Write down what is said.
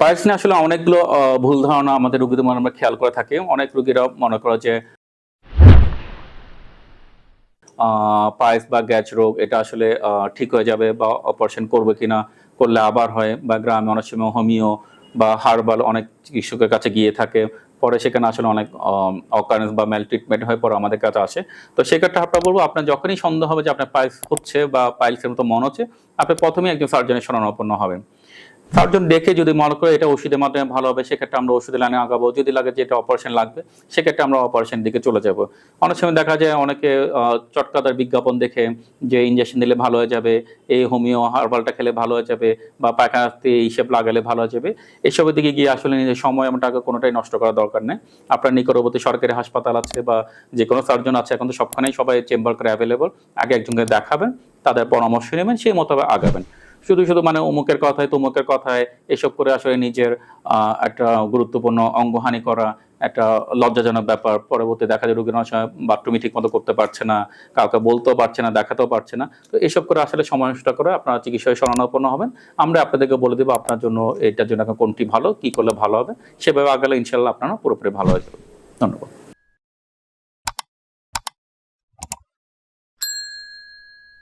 পায়েস নিয়ে আসলে অনেকগুলো ভুল ধারণা আমাদের রোগীদের মনে আমরা খেয়াল করে থাকি। অনেক রোগীরা মনে করে যে পায়েস বা গ্যাস রোগ এটা আসলে ঠিক হয়ে যাবে বা অপারেশন করবে কিনা, করলে আবার হয় বা গ্রামে অনেক সময় হোমিও বা হার্বাল অনেক চিকিৎসকের কাছে গিয়ে থাকে। পরে সেখানে আসলে অনেক অকারেন্স বা ম্যাল ট্রিটমেন্ট হয়ে, পরে আমাদের কাছে আসে। তো সেক্ষেত্রে আপনার বলব, আপনার যখনই সন্দেহ হবে যে আপনার পাইলস হচ্ছে বা পাইলসের মতো মনে হচ্ছে, আপনি প্রথমেই একজন সার্জনের শরণাপন্ন হবেন। সার্জন দেখে যদি মনে করে এটা ওষুধের মাধ্যমে ভালো হবে, সেক্ষেত্রে আমরা ওষুধের লাইনে আগাবো। যদি লাগে যে এটা অপারেশন লাগবে, সেক্ষেত্রে আমরা অপারেশন দিকে চলে যাব। অনেক সময় দেখা যায় অনেকে চটকাদার বিজ্ঞাপন দেখে যে ইঞ্জেকশন দিলে ভালো হয়ে যাবে, এই হোমিও হার্বালটা খেলে ভালো হয়ে যাবে বা পায়খানাতে এইসব লাগালে ভালো হয়ে যাবে। এসবের দিকে গিয়ে আসলে নিজের সময় এবং টাকা কোনোটাই নষ্ট করার দরকার নেই। আপনার নিকটবর্তী সরকারি হাসপাতাল আছে বা যে কোনো সার্জন আছে, এখন তো সবখানেই সবাই চেম্বার করে অ্যাভেলেবল আগে একজনকে দেখাবেন, তাদের পরামর্শ নেবেন, সেই মতো আগাবেন। শুধু শুধু মানে অমুকের কথায়, তমুকের কথায় এসব করে আসলে নিজের একটা গুরুত্বপূর্ণ অঙ্গহানি করা একটা লজ্জাজনক ব্যাপার। পরবর্তী দেখা যায় রোগীর অনেক সময় বাথরুমই ঠিক মতো করতে পারছে না, কাউকে বলতেও পারছে না, দেখাতেও পারছে না। তো এসব করে আসলে নষ্ট করে আপনারা চিকিৎসায় শরণাপন্ন হবেন। আমরা আপনাদেরকে বলে দেবো আপনার জন্য এটার জন্য কোনটি ভালো, কি করলে ভালো হবে, সেভাবে আগালে ইনশাল্লাহ আপনারা পুরোপুরি ভালো হয়ে যাবে ধন্যবাদ।